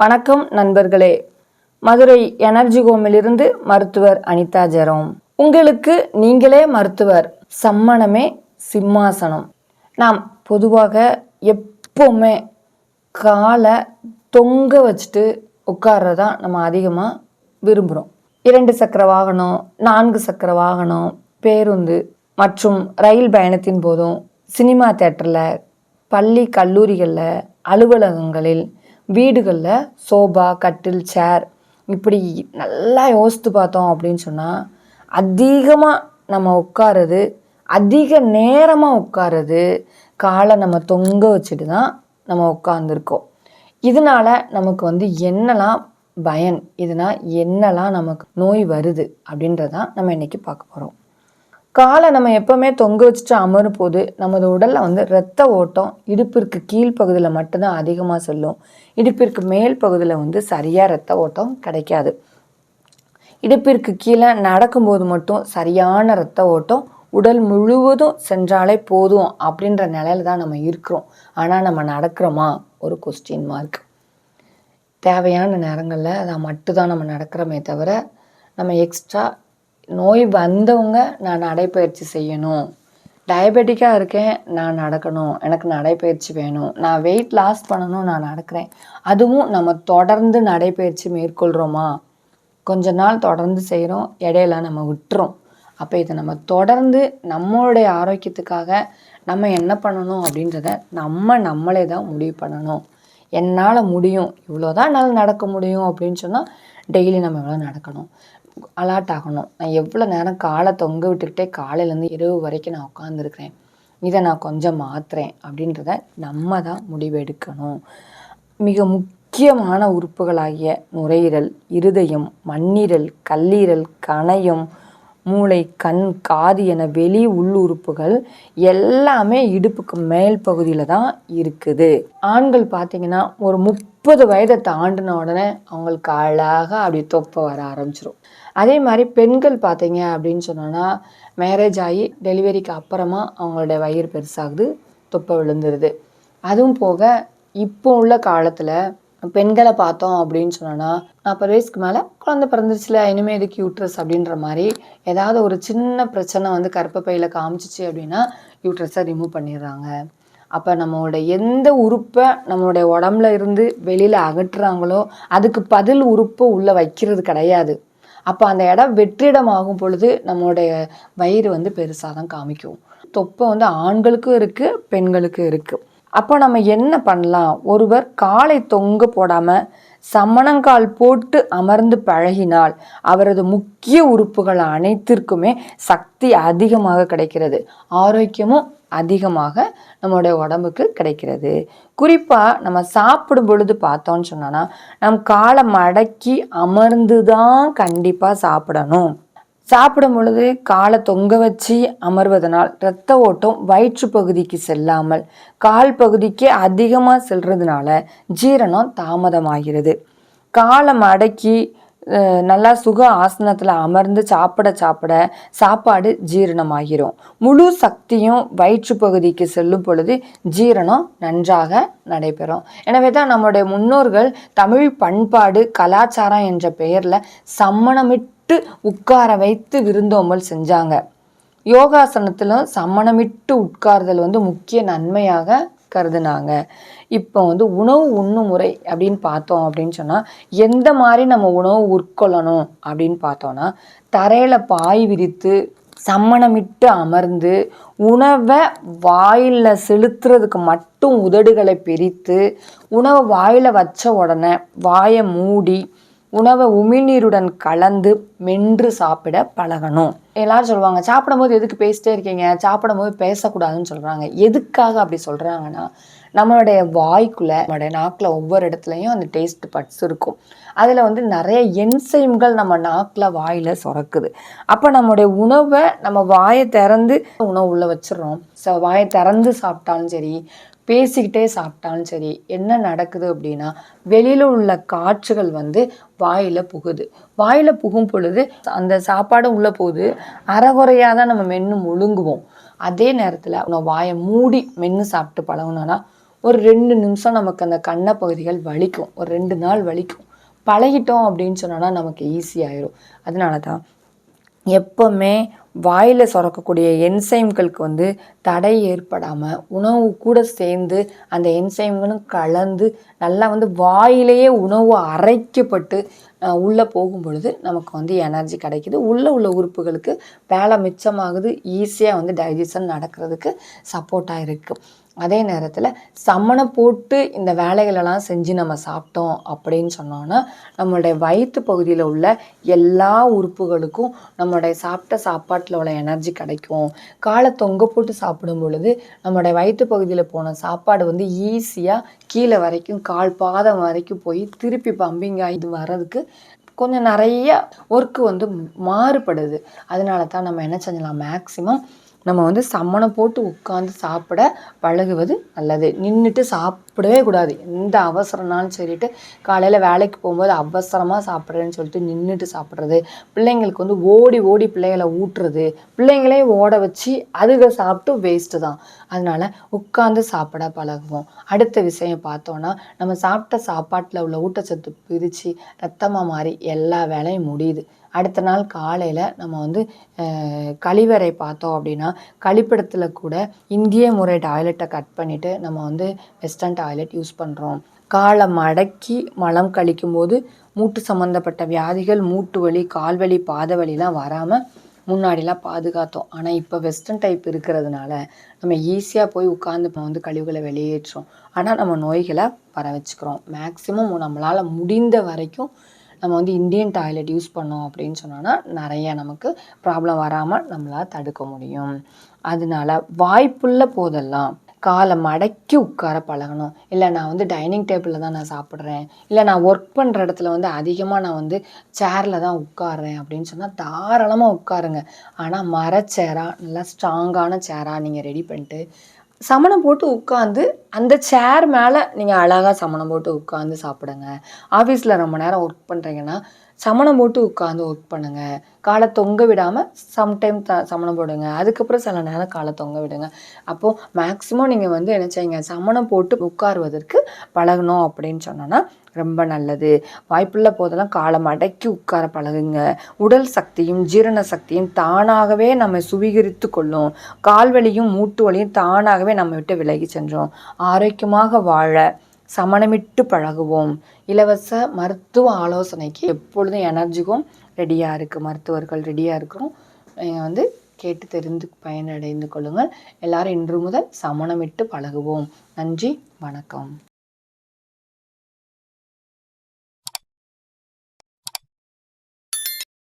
வணக்கம் நண்பர்களே. மதுரை எனர்ஜி ஹோமிலிருந்து மருத்துவர் அனிதா ஜெரோம். உங்களுக்கு நீங்களே மருத்துவர் சம்மணமே சிம்மாசனம். நாம் பொதுவாக எப்போவுமே காலை தொங்க வச்சுட்டு உட்கார்றதான் நம்ம அதிகமாக விரும்புகிறோம் இரண்டு சக்கர வாகனம் நான்கு சக்கர வாகனம் பேருந்து மற்றும் ரயில் பயணத்தின் போதும் சினிமா தேட்டரில் பள்ளி கல்லூரிகளில் அலுவலகங்களில் வீடுகளில் சோபா கட்டில் சேர் இப்படி நல்லா யோசித்து பார்த்தோம் அப்படின்னு சொன்னால் அதிகமாக நம்ம உட்காருறது அதிக நேரமாக உட்காருறது காலை நம்ம தொங்க வச்சுட்டு தான் நம்ம உட்காந்துருக்கோம் இதனால நமக்கு வந்து என்னெல்லாம் பயன் இதனால் என்னெல்லாம் நமக்கு நோய் வருது அப்படின்றதான் நம்ம இன்றைக்கி பார்க்க போகிறோம் காலை நம்ம எப்போவுமே தொங்க வச்சுட்டு அமரும் போது நமது உடலில் வந்து இரத்த ஓட்டம் இடுப்பிற்கு கீழ் பகுதியில் மட்டும்தான் அதிகமாக செல்லும். இடுப்பிற்கு மேல் பகுதியில் வந்து சரியாக இரத்த ஓட்டம் கிடைக்காது. இடுப்பிற்கு கீழே நடக்கும்போது மட்டும் சரியான இரத்த ஓட்டம் உடல் முழுவதும் சென்றாலே போதும் அப்படின்ற நிலையில தான் நம்ம இருக்கிறோம். ஆனால் நம்ம நடக்கிறோமா? ஒரு கொஸ்டின் மார்க் தேவையான நேரங்களில் அதை மட்டும்தான் நம்ம நடக்கிறோமே தவிர நம்ம எக்ஸ்ட்ரா நோய் வந்தவங்க நான் நடைப்பயிற்சி செய்யணும். டயபெட்டிக்காக இருக்கேன் நான் நடக்கணும். எனக்கு நடைப்பயிற்சி வேணும். நான் வெயிட் லாஸ் பண்ணணும் நான் நடக்கிறேன். அதுவும் நம்ம தொடர்ந்து நடைப்பயிற்சி மேற்கொள்கிறோமா கொஞ்ச நாள் தொடர்ந்து செய்கிறோம் இடையில நம்ம விட்டுறோம். அப்போ இதை நம்ம தொடர்ந்து நம்மளுடைய ஆரோக்கியத்துக்காக நம்ம என்ன பண்ணணும் அப்படின்றத நம்ம நம்மளே தான் முடிவு பண்ணணும். என்னால் முடியும் இவ்வளோதான் என்னால் நடக்க முடியும் அப்படின்னு சொன்னால் டெய்லி நம்ம எவ்வளோ நடக்கணும். அலாட் ஆகணும். நான் எவ்வளோ நேரம் காலை தொங்க விட்டுக்கிட்டே காலையிலேருந்து இரவு வரைக்கும் நான் உட்காந்துருக்கிறேன் இதை நான் கொஞ்சம் மாற்றுறேன் அப்படின்றத நம்ம தான் முடிவெடுக்கணும். மிக முக்கியமான உறுப்புகளாகிய நுரையீரல் இருதயம் மண்ணீரல் கல்லீரல் கணையம் மூளை கண் காது என வெளி உள் உறுப்புகள் எல்லாமே இடுப்புக்கு மேல் பகுதியில் தான் இருக்குது. ஆண்கள் பார்த்தீங்கன்னா ஒரு முப்பது வயதை தாண்டின உடனே அவங்களுக்கு அழகாக அப்படி தொப்பை வர ஆரம்பிச்சிடும் அதே மாதிரி பெண்கள் பார்த்தீங்க அப்படின்னு சொன்னோன்னா மேரேஜ் ஆகி டெலிவரிக்கு அப்புறமா அவங்களுடைய வயிறு பெருசாகுது தொப்பை விழுந்துருது. அதுவும் போக இப்போ உள்ள காலத்தில் பெண்களை பார்த்தோம் அப்படின்னு சொன்னோன்னா நாற்பது வயசுக்கு மேலே குழந்த பிறந்துருச்சுல இனிமேல் இதுக்கு யூட்ரஸ் அப்படின்ற மாதிரி ஏதாவது ஒரு சின்ன பிரச்சனை வந்து கர்ப்பப்பையில் காமிச்சிச்சு அப்படின்னா யூட்ரஸை ரிமூவ் பண்ணிடுறாங்க. அப்போ நம்மளோட எந்த உறுப்பை நம்மளுடைய உடம்புல இருந்து வெளியில் அகற்றுறாங்களோ அதுக்கு பதில் உறுப்பு உள்ளே வைக்கிறது கிடையாது. அப்போ அந்த இடம் வெற்றிடமாகும் பொழுது நம்மளுடைய வயிறு வந்து பெருசாக தான் காமிக்கும். தொப்பை வந்து ஆண்களுக்கும் இருக்குது பெண்களுக்கும் இருக்குது அப்போ நம்ம என்ன பண்ணலாம்? ஒருவர் காலை தொங்க போடாமல் சமணங்கால் போட்டு அமர்ந்து பழகினால் அவரது முக்கிய உறுப்புகள் அனைத்திற்குமே சக்தி அதிகமாக கிடைக்கிறது. ஆரோக்கியமும் அதிகமாக நம்மளுடைய உடம்புக்கு கிடைக்கிறது. குறிப்பாக நம்ம சாப்பிடும் பொழுது பார்த்தோம்னு சொன்னோன்னா நம் காலை மடக்கி அமர்ந்து தான் கண்டிப்பாக சாப்பிடணும். சாப்பிடும் பொழுது காலை தொங்க வச்சு அமர்வதனால் இரத்த ஓட்டம் வயிற்று பகுதிக்கு செல்லாமல் கால் பகுதிக்கு அதிகமாக செல்றதுனால ஜீரணம் தாமதமாகிறது. காலை மடக்கி நல்லா சுக ஆசனத்தில் அமர்ந்து சாப்பிட சாப்பிட சாப்பாடு ஜீரணமாகிரும். முழு சக்தியும் வயிற்று பகுதிக்கு செல்லும் பொழுது ஜீரணம் நன்றாக நடைபெறும். எனவே தான் நம்முடைய முன்னோர்கள் தமிழ் பண்பாடு கலாச்சாரம் என்ற பெயரில் சம்மணமிட்டு உட்கார வைத்து விருந்தோம்பல் செஞ்சாங்க. யோகாசனத்திலும் சம்மணமிட்டு உட்கார்தல் வந்து முக்கிய நன்மையாக கருதுனாங்க. இப்போ வந்து உணவு உண்ணும் முறை அப்படின்னு பார்த்தோம் அப்படின்னு சொன்னால் எந்த மாதிரி நம்ம உணவு உட்கொள்ளணும் அப்படின்னு பார்த்தோன்னா தரையில் பாய் விரித்து சம்மணமிட்டு அமர்ந்து உணவை வாயில் செலுத்துறதுக்கு மட்டும் உதடுகளை பிரித்து உணவை வாயில் வச்ச உடனே வாயை மூடி உணவை உமிழ்நீருடன் கலந்து மென்று சாப்பிட பழகணும். எல்லாரும் சொல்லுவாங்க சாப்பிடும்போது எதுக்கு பேசிட்டே இருக்கீங்க? சாப்பிடும்போது பேசக்கூடாதுன்னு சொல்கிறாங்க எதுக்காக அப்படி சொல்கிறாங்கன்னா நம்மளுடைய வாய்க்குள்ள நம்மளுடைய நாக்கில் ஒவ்வொரு இடத்துலையும் அந்த டேஸ்ட் பட்ஸ் இருக்கும். அதில் வந்து நிறைய என்சைம்கள் நம்ம நாக்கில் வாயில் சுரக்குது. அப்போ நம்மளுடைய உணவை நம்ம வாயை திறந்து உணவு உள்ளே வச்சிடுறோம். ஸோ வாயை திறந்து சாப்பிட்டாலும் சரி பேசிக்கிட்டே சாப்பிட்டாலும் சரி என்ன நடக்குது அப்படின்னா வெளியில் உள்ள காற்றுகள் வந்து வாயில் புகுது. வாயில் புகும் பொழுது அந்த சாப்பாடு உள்ளே போகுது. அறகுறையாக தான் நம்ம மென்று முழுங்குவோம். அதே நேரத்தில் நம்ம வாயை மூடி மென்று சாப்பிட்டு பழகணும்னா ஒரு ரெண்டு நிமிஷம் நமக்கு அந்த கண்ண பகுதிகள் வலிக்கும். ஒரு ரெண்டு நாள் வலிக்கும். பழகிட்டோம் அப்படின்னு சொன்னோன்னா நமக்கு ஈஸியாயிரும் அதனால தான் எப்பவுமே வாயில் சுரக்கக்கூடிய என்சைம்களுக்கு வந்து தடை ஏற்படாமல் உணவு கூட சேர்ந்து அந்த என்சைம்களும் கலந்து நல்லா வந்து வாயிலேயே உணவு அரைக்கப்பட்டு உள்ளே போகும் பொழுது நமக்கு வந்து எனர்ஜி கிடைக்குது. உள்ளே உள்ள உறுப்புகளுக்கு வேலை மிச்சமாகுது. ஈஸியாக வந்து டைஜஷன் நடக்கிறதுக்கு சப்போர்ட்டாக இருக்குது அதே நேரத்தில் சமணம் போட்டு இந்த வேலைகளெல்லாம் செஞ்சு நம்ம சாப்பிட்டோம் அப்படின்னு சொன்னோன்னா நம்மளுடைய வயிற்று பகுதியில் உள்ள எல்லா உறுப்புகளுக்கும் நம்மளுடைய சாப்பிட்ட சாப்பாட்டில் உள்ள எனர்ஜி கிடைக்கும். காலை தொங்க போட்டு சாப்பிடும் பொழுது நம்மளுடைய வயிற்று பகுதியில் போன சாப்பாடு வந்து ஈஸியாக கீழே வரைக்கும் கால் பாதம் வரைக்கும் போய் திருப்பி பம்பிங் ஆகி வர்றதுக்கு கொஞ்சம் நிறைய ஒர்க்கு வந்து மாறுபடுது. அதனால தான் நம்ம என்ன செஞ்சலாம்? மேக்ஸிமம் நம்ம வந்து சம்மணம் போட்டு உட்காந்து சாப்பிட பழகுவது நல்லது. நின்றுட்டு சாப் சாப்பிடவே கூடாது. எந்த அவசரம்னாலும் சரிட்டு காலையில் வேலைக்கு போகும்போது அவசரமாக சாப்பிட்றேன்னு சொல்லிட்டு நின்றுட்டு சாப்பிட்றது. பிள்ளைங்களுக்கு வந்து ஓடி ஓடி பிள்ளைகளை ஊட்டுறது. பிள்ளைங்களே ஓட வச்சு அதுக சாப்பிட்டு வேஸ்ட்டு தான். அதனால் உட்காந்து சாப்பிட பழகுவோம். அடுத்த விஷயம் பார்த்தோன்னா நம்ம சாப்பிட்ட சாப்பாட்டில் உள்ள ஊட்டச்சத்து பிரித்து ரத்தமாக மாறி எல்லா வேலையும் முடியுது. அடுத்த நாள் காலையில் நம்ம வந்து கழிவறை பார்த்தோம் அப்படின்னா கழிப்பிடத்தில் கூட இந்திய முறை டாய்லெட்டை கட் பண்ணிவிட்டு நம்ம வந்து வெஸ்டர்ன் டாய்லெட் டாய்லெட் யூஸ் பண்ணுறோம் காலை மடக்கி மலம் கழிக்கும்போது மூட்டு சம்மந்தப்பட்ட வியாதிகள் மூட்டு வலி கால்வலி பாத வலிலாம் வராமல் முன்னாடிலாம் பாதுகாத்தோம். ஆனால் இப்போ வெஸ்டர்ன் டைப் இருக்கிறதுனால நம்ம ஈஸியாக போய் உட்காந்து இப்போ வந்து கழிவுகளை வெளியேற்றோம் ஆனால் நம்ம நோய்களை வர வச்சுக்கிறோம். மேக்ஸிமம் நம்மளால் முடிந்த வரைக்கும் நம்ம வந்து இந்தியன் டாய்லெட் யூஸ் பண்ணோம் அப்படின்னு சொன்னோன்னா நிறைய நமக்கு ப்ராப்ளம் வராமல் நம்மளால் தடுக்க முடியும். அதனால வாய்ப்புள்ள போதெல்லாம் காலை மடக்கி உட்கார பழகணும். இல்லை நான் வந்து டைனிங் டேபிளில் தான் நான் சாப்பிட்றேன். இல்லை நான் ஒர்க் பண்ணுற இடத்துல வந்து அதிகமாக நான் வந்து சேரில் தான் உட்கார்றேன் அப்படின்னு சொன்னால் தாராளமாக உட்காருங்க. ஆனால் மரச்சேராக நல்லா ஸ்ட்ராங்கான சேராக நீங்கள் ரெடி பண்ணிட்டு சமணம் போட்டு உட்காந்து அந்த சேர் மேலே நீங்கள் அழகாக சமணம் போட்டு உட்காந்து சாப்பிடுங்க. ஆஃபீஸில் ரொம்ப நேரம் ஒர்க் பண்ணுறீங்கன்னா சமணம் போட்டு உட்காந்து ஒர்க் பண்ணுங்க. காலை தொங்க விடாமல் சம்டைம் த சமணம் போடுங்க. அதுக்கப்புறம் சில நேரம் காலை தொங்க விடுங்க. அப்போது மேக்ஸிமம் நீங்கள் வந்து என்ன செய்யுங்க? சமணம் போட்டு உட்காருவதற்கு பழகணும் அப்படின்னு சொன்னோன்னா ரொம்ப நல்லது. வாய்ப்புள்ள போதெல்லாம் காலை மடக்கி உட்கார பழகுங்க. உடல் சக்தியும் ஜீரண சக்தியும் தானாகவே நம்ம சுவீகரித்து கொள்ளும். கால்வலியும் மூட்டு வலியும் தானாகவே நம்ம விட்டு விலகி சென்றோம். ஆரோக்கியமாக வாழ சமணமிட்டு பழகுவோம். இலவச மருத்துவ ஆலோசனைக்கு எப்பொழுதும் எனர்ஜிக்கும் ரெடியாக இருக்குது மருத்துவர்கள் ரெடியாக இருக்கிறோம். நீங்கள் வந்து கேட்டு தெரிந்து பயனடைந்து கொள்ளுங்கள். எல்லாரும் இன்று முதல் சமணமிட்டு பழகுவோம். நன்றி வணக்கம்.